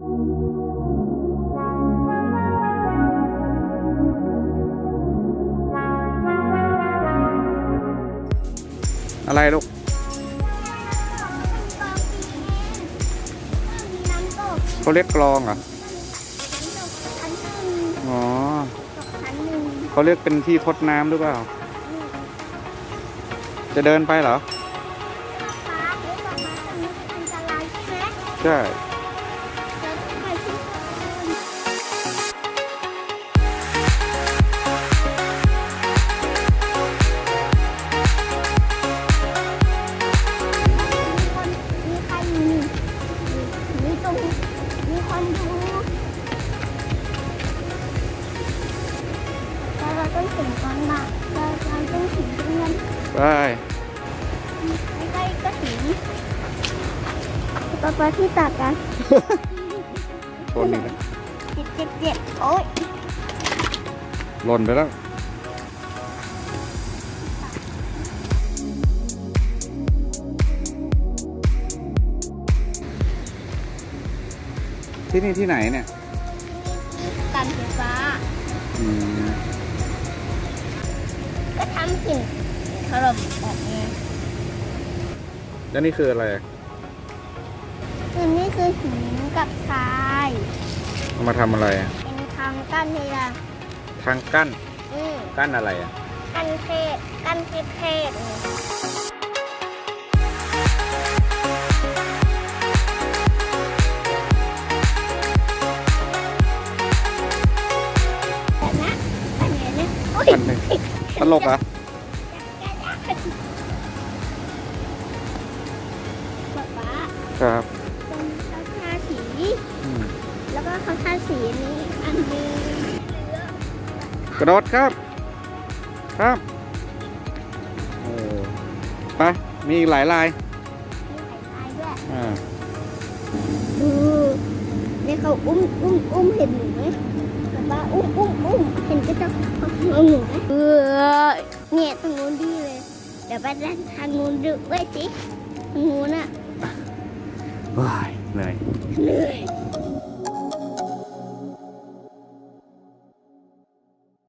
อะไรลูกน้ำตกเขาเรียกกลองเหรอน้ำตกชั้นหนึ่งอ๋อตกชั้นหนึ่งเขาเรียกเป็นที่ทดน้ำหรือเปล่า จะเดินไปเหรอฟ้าเอ๊ะดอกไม้ตรงนี้เป็นอันตรายใช่ ถึงตอนบ่ายเราเราต้องถึงตรงนั้นไปใกล้ๆก็ถึงปะปะที่ตัดกันชนอีกแล้วเจ็บเจ็บเจ็บโอ๊ยหล่นไปแล้วที่นี่ที่ไหนเนี่ยการไฟฟ้า อืม ก็ทำสิ่งถล่มแบบนี้แล้วนี่คืออะไรคือนี่คือหินกับทรายเอามาทำอะไรอะเป็นทางกั้นเวลาทางกั้นอืมกั้นอะไรอะกั้นเทศกั้นเทศเทศนี่แบบนะอันนี้เนี่ยโอ๊ยกั้นเลย ตลกเหรอะป๊าป๊าครับตรงข้างทาสี อืมแล้วก็ข้างทาสีนี้อันหนึงกระโดดครับ ครับโอ้ไปมีอีกหลายลายมีไข่ตายด้วยอ่า ดูนี่เขาอุ้มอุ้มอุ้มเห็นหนูไหม ป๊าป๊าอุ้มอุ้มอุ้มเห็นก็จะเอาหนูไหมเออเนี่ยตรงนู้นดีเลย เดี๋ยวไปด้านทางนู้นดูด้วยสิทางนู้นอะว้ายเหนื่อยเหนื่อย